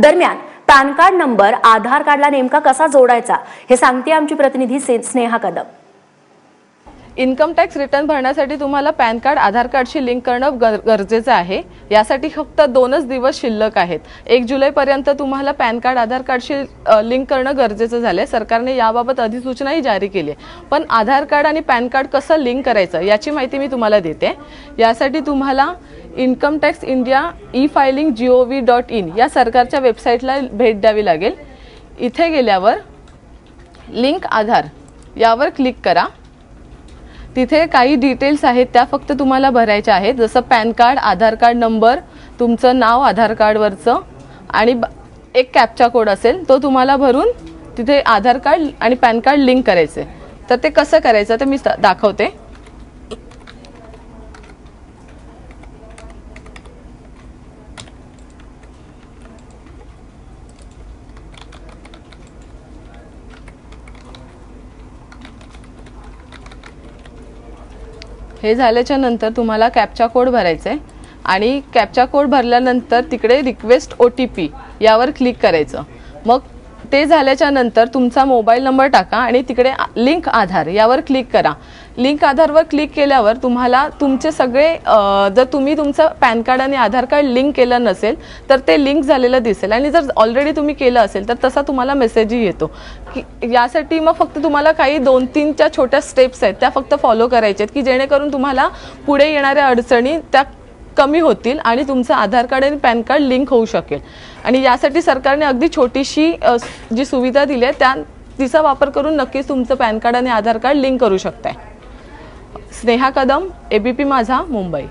दरम्यान pan card number आधार कार्डला नेमका कसा जोडायचा हे सांगते आमची प्रतिनिधी से- Sneha Kadam. Income tax return भरण्यासाठी तुम्हाला पॅन कार्ड आधार कार्डशी लिंक करणं गर- गरजेचं आहे. यासाठी फक्त दोनच दिवस शिल्लक आहेत. एक जुलैपर्यंत तुम्हाला पॅन कार्ड आधार कार्डशी लिंक करणं गरजेचं झालं आहे सरकारने याबाबत अधिसूचनाही जारी केली आहे. पण आधार कार्ड आणि पॅन कार्ड कसं लिंक करायचं याची माहिती मी तुम्हाला देते. यासाठी तुम्हाला income tax India e filing G O V dot in या सरकारच्या वेबसाईटला भेट द्यावी लागेल. इथे गेल्यावर लिंक आधार यावर क्लिक करा. तिथे काही डिटेल्स आहेत त्या फक्त तुम्हाला भरायच्या आहेत. जसं PAN card Aadhaar card number तुमचं नाव आधार कार्डवरचं आणि ब- एक कॅपचा कोड असेल तो तुम्हाला भरून तिथे आधार कार्ड आणि पॅन कार्ड लिंक करायचे. तर ते कसं करायचं ते मी स- दाखवते. हे झाल्याच्यानंतर तुम्हाला कॅपचा कोड भरायचा आहे आणि कॅपचा कोड भरल्यानंतर तिकडे रिक्वेस्ट ओ टी पी यावर क्लिक करायचं. मग ते झाल्याच्यानंतर तुमचा मोबाईल नंबर टाका आणि तिकडे लिंक आधार यावर क्लिक करा. लिंक आधारवर क्लिक केल्यावर तुम्हाला तुमचे सगळे जर तुम्ही तुमचं पॅन कार्ड आणि आधार कार्ड लिंक केलं नसेल तर ते लिंक झालेलं दिसेल. आणि जर ऑलरेडी तुम्ही केलं असेल तर तसा तुम्हाला मेसेजही येतो. की यासाठी मग फक्त तुम्हाला काही दोन तीनच्या छोट्या स्टेप्स आहेत त्या फक्त फॉलो करायच्या आहेत की जेणेकरून तुम्हाला पुढे येणाऱ्या अडचणी त्या कमी होतील आणि तुमचं आधार कार्ड आणि पॅन कार्ड लिंक होऊ शकेल. आणि यासाठी सरकारने अगदी छोटीशी जी सुविधा दिली आहे त्या तिचा वापर करून नक्कीच तुमचं पॅन कार्ड आणि आधार कार्ड लिंक करू शकताय. स्नेहा कदम एबीपी माझा मुंबई.